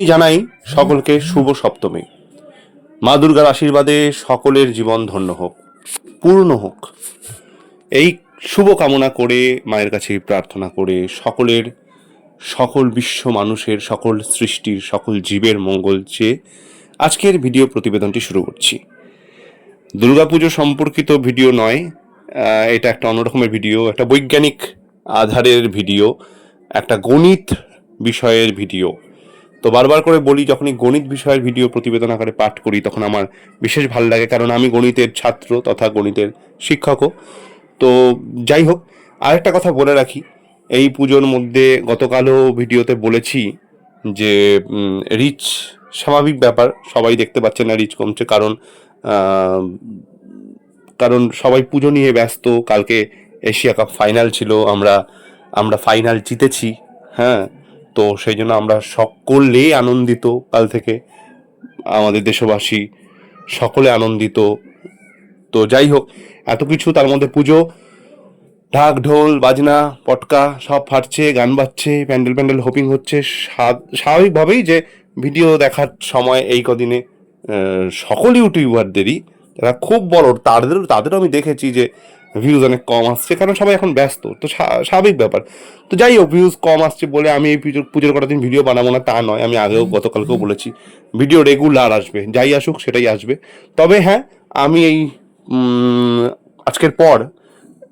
জানাই সকলকে শুভ সপ্তমী। মা দুর্গার আশীর্বাদে সকলের জীবন ধন্য হোক, পূর্ণ হোক। এই শুভ কামনা করে, মায়ের কাছে প্রার্থনা করে সকলের, সকল বিশ্ব মানুষের, সকল সৃষ্টির, সকল জীবের মঙ্গল চেয়ে আজকের ভিডিও প্রতিবেদনটি শুরু করছি। দুর্গাপুজো সম্পর্কিত ভিডিও নয় এটা একটা অন্যরকমের ভিডিও, একটা বৈজ্ঞানিক আধারের ভিডিও, একটা গণিত বিষয়ের ভিডিও। তো বারবার করে বলি, যখনই গণিত বিষয়ের ভিডিও প্রতিবেদন আকারে পাঠ করি, তখন আমার বিশেষ ভালো লাগে, কারণ আমি গণিতের ছাত্র তথা গণিতের শিক্ষকও। তো যাই হোক, আরেকটা কথা বলে রাখি, এই পুজোর মধ্যে গতকালও ভিডিওতে বলেছি যে রিচ স্বাভাবিক ব্যাপার, সবাই দেখতে পাচ্ছে না রিচ কমছে, কারণ কারণ সবাই পুজো নিয়ে ব্যস্ত, কালকে এশিয়া কাপ ফাইনাল ছিল, আমরা আমরা ফাইনাল জিতেছি হ্যাঁ তো সেই জন্য আমরা সকলে আনন্দিত কাল থেকে। আমাদের দেশবাসী সকলে আনন্দিত। তো যাই হোক, এত কিছু তার মধ্যে পুজো, ঢাক, ঢোল, বাজনা, পটকা সব ফাটছে, গান বাজছে, প্যান্ডেল প্যান্ডেল হোপিং হচ্ছে। স্বা- স্বাভাবিকভাবেই যে ভিডিও দেখার সময় এই কদিনে সকল ইউটিউবারদেরই, তারা খুব বড়, তাদের, তাদেরও আমি দেখেছি যে ভিউজ অনেক কম আসছে কারণ সবাই এখন ব্যস্ত তো স্বা- স্বাভাবিক ব্যাপার। তো যাই হোক ভিউজ কম আসছে বলে আমি এই পুজোর পুজোর কটা দিন ভিডিও বানাবো না তা নয় আমি আগেও গতকালকেও বলেছি ভিডিও রেগুলার আসবে যাই আসুক সেটাই আসবে। তবে হ্যাঁ আমি এই আজকের পর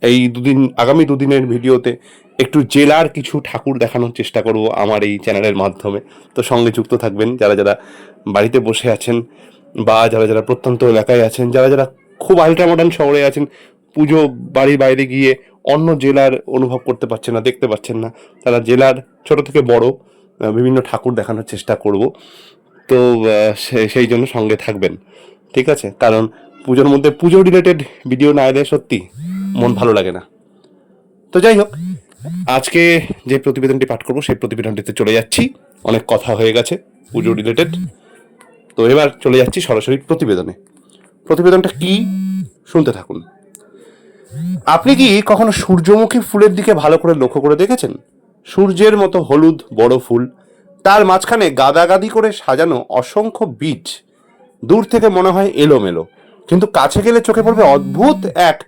এই দুদিন আগামী দুদিনের ভিডিওতে একটু জেলার কিছু ঠাকুর দেখানোর চেষ্টা করব আমার এই চ্যানেলের মাধ্যমে। তো সঙ্গে যুক্ত থাকবেন যারা যারা বাড়িতে বসে আছেন বা যারা যারা প্রত্যন্ত এলাকায় আছেন যারা যারা খুব আল্ট্রা মডার্ন শহরে আছেন পুজো বাড়ির বাইরে গিয়ে অন্য জেলার অনুভব করতে পারছেন না, দেখতে পাচ্ছেন না। তারা জেলার ছোট থেকে বড় বিভিন্ন ঠাকুর দেখানোর চেষ্টা করব। তো সেই জন্য সঙ্গে থাকবেন। ঠিক আছে? কারণ পুজোর মধ্যে পুজো রিলেটেড ভিডিও না এলে সত্যি মন ভালো লাগে না। তো যাই হোক, আজকে যে প্রতিবেদনটি পাঠ করব, সেই প্রতিবেদনটিতে চলে যাচ্ছি। অনেক কথা হয়ে গেছে পুজো রিলেটেড তো এবার চলে যাচ্ছি সরাসরি প্রতিবেদনে। প্রতিবেদনটা কি? শুনতে থাকুন। আপনি কি কখনো সূর্যমুখী ফুলের দিকে ভালো করে লক্ষ্য করে দেখেছেন? সূর্যের মতো হলুদ, বড় ফুল, তার মাঝখানে গাদাগাদি করে সাজানো অসংখ্য বীজ। দূর থেকে মনে হয় এলোমেলো, কিন্তু কাছে গেলে চোখে পড়বে অদ্ভুত এক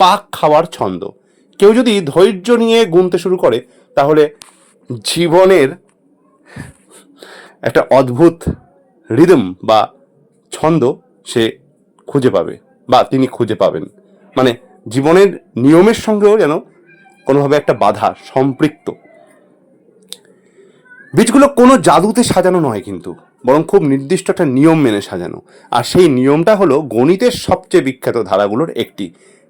পাক খাওয়ার ছন্দ। কেউ যদি ধৈর্য নিয়ে গুনতে শুরু করে, তাহলে জীবনের একটা অদ্ভুত রিদম বা ছন্দ সে খুঁজে পাবে, বা তিনি খুঁজে পাবেন। মানে জীবনের নিয়মের সঙ্গেও যেন কোনোভাবে একটা বাধা সম্পৃক্ত। বীজগুলো কোনো জাদুতে সাজানো নয় কিন্তু, বরং খুব নির্দিষ্ট একটা নিয়ম মেনে সাজানো। আর সেই নিয়মটা হলো গণিতের সবচেয়ে বিখ্যাত ধারাগুলোর একটি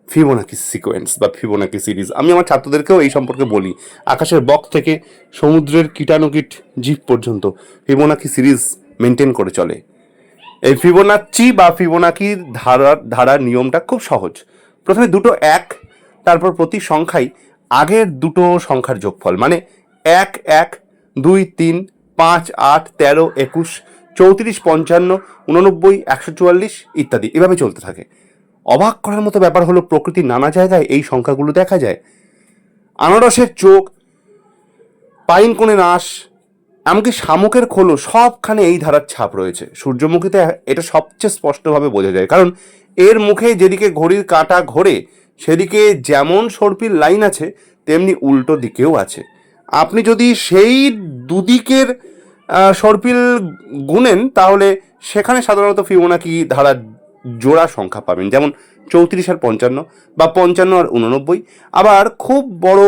ফিবোনাকি সিকোয়েন্স বা ফিবোনাকি সিরিজ। আমি আমার ছাত্রদেরকেও এই সম্পর্কে বলি। আকাশের বক থেকে সমুদ্রের কীটাণুকীট জীব পর্যন্ত ফিবোনাকি সিরিজ মেনটেন করে চলে। এই ফিবোনাচ্চি বা ফিবোনাকির ধারার ধারার নিয়মটা খুব সহজ। প্রথমে দুটো এক, তারপর প্রতি সংখ্যাই আগের দুটো সংখ্যার যোগফল। মানে এক এক, দুই, তিন, পাঁচ, আট, তেরো, একুশ, চৌত্রিশ, পঞ্চান্ন, উননব্বই, একশো চুয়াল্লিশ ইত্যাদি। এভাবে চলতে থাকে। অবাক করার মতো ব্যাপার হলো প্রকৃতির নানা জায়গায় এই সংখ্যাগুলো দেখা যায়। আনারসের চোখ, পাইন কোণে নাশ এমনকি শামুকের খোলো সবখানে এই ধারার ছাপ রয়েছে। সূর্যমুখীতে এটা সবচেয়ে স্পষ্টভাবে বোঝা যায়। কারণ এর মুখে যেদিকে ঘড়ির কাঁটা ঘোরে, সেদিকে যেমন সর্পির লাইন আছে, তেমনি উল্টো দিকেও আছে। আপনি যদি সেই দুদিকের সর্পিল গুনেন, তাহলে সেখানে সাধারণত ফিবোনাকি ধারার জোড়া সংখ্যা পাবেন। যেমন চৌত্রিশ আর পঞ্চান্ন বা পঞ্চান্ন আর উননব্বই আবার খুব বড়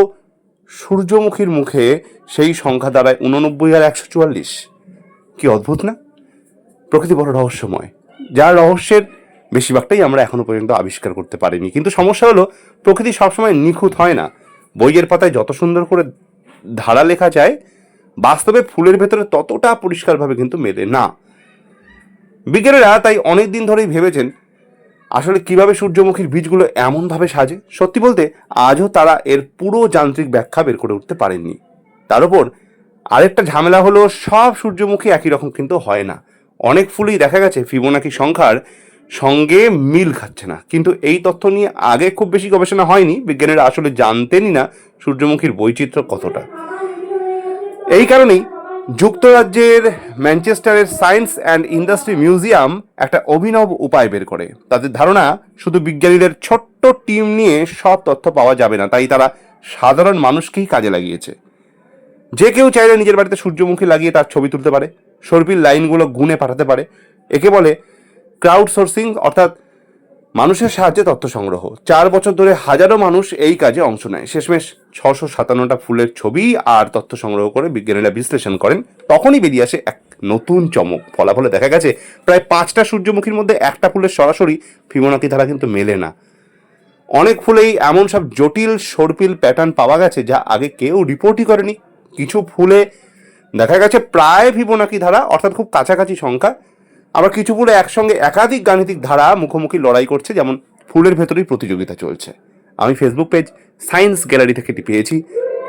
সূর্যমুখীর মুখে সেই সংখ্যা দাঁড়ায় উননব্বই আর একশো চুয়াল্লিশ। কি অদ্ভুত না? প্রকৃতি বড় রহস্যময়। যার রহস্যের বেশিরভাগটাই আমরা এখনও পর্যন্ত আবিষ্কার করতে পারিনি। কিন্তু সমস্যা হলো, প্রকৃতি সবসময় নিখুঁত হয় না। বইয়ের পাতায় যত সুন্দর করে ধারা লেখা যায়, বাস্তবে ফুলের ভেতরে ততটা পরিষ্কারভাবে কিন্তু মেলে না। বিজ্ঞানীরা তাই অনেক দিন ধরেই ভেবেছেন, আসলে কীভাবে সূর্যমুখীর বীজগুলো এমনভাবে সাজে? সত্যি বলতে, আজও তারা এর পুরো যান্ত্রিক ব্যাখ্যা বের করে উঠতে পারেননি। তার উপর আরেকটা ঝামেলা হলো, সব সূর্যমুখী একই রকম কিন্তু হয় না। অনেক ফুলই দেখা গেছে, ফিবোনাকি সংখ্যার সঙ্গে মিল খাচ্ছে না। কিন্তু এই তথ্য নিয়ে আগে খুব বেশি গবেষণা হয়নি। বিজ্ঞানীরা আসলে জানতেনই না সূর্যমুখীর বৈচিত্র্য কতটা। এই কারণেই যুক্তরাজ্যের ম্যানচেস্টারের সায়েন্স অ্যান্ড ইন্ডাস্ট্রি মিউজিয়াম একটা অভিনব উপায় বের করে। তাদের ধারণা, শুধু বিজ্ঞানীদের ছোট্ট টিম নিয়ে সব তথ্য পাওয়া যাবে না, তাই তারা সাধারণ মানুষকেই কাজে লাগিয়েছে। যে কেউ চাইলে নিজের বাড়িতে সূর্যমুখী লাগিয়ে তার ছবি তুলতে পারে সর্পির লাইনগুলো গুনে পাঠাতে পারে। একে বলে ক্রাউড সোর্সিং অর্থাৎ মানুষের সাহায্যে তথ্য সংগ্রহ। চার বছর ধরে হাজারো মানুষ এই কাজে অংশ নেয়। শেষমেশ ছশো সাতান্নটা ফুলের ছবি আর তথ্য সংগ্রহ করে বিজ্ঞানীরা বিশ্লেষণ করেন। তখনই বেরিয়ে আসে এক নতুন চমক। ফলাফলে দেখা গেছে, প্রায় পাঁচটা সূর্যমুখীর মধ্যে একটা ফুলের সরাসরি ফিবোনাকি ধারা কিন্তু মেলে না। অনেক ফুলেই এমন সব জটিল, সর্পিল প্যাটার্ন পাওয়া গেছে যা আগে কেউ রিপোর্টই করেনি। কিছু ফুলে দেখা গেছে প্রায় ফিবোনাকি ধারা অর্থাৎ খুব কাছাকাছি সংখ্যা। আবার কিছু পুরো একসঙ্গে একাধিক গাণিতিক ধারা মুখোমুখি লড়াই করছে, যেমন ফুলের ভেতরেই প্রতিযোগিতা চলছে। আমি ফেসবুক পেজ সায়েন্স গ্যালারি থেকে এটি পেয়েছি।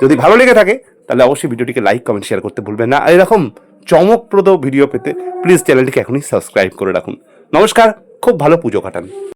যদি ভালো লেগে থাকে, তাহলে অবশ্যই ভিডিওটিকে লাইক কমেন্ট শেয়ার করতে ভুলবেন না। আর এরকম চমকপ্রদ ভিডিও পেতে প্লিজ চ্যানেলটিকে এখনই সাবস্ক্রাইব করে রাখুন। নমস্কার, খুব ভালো পুজো কাটান।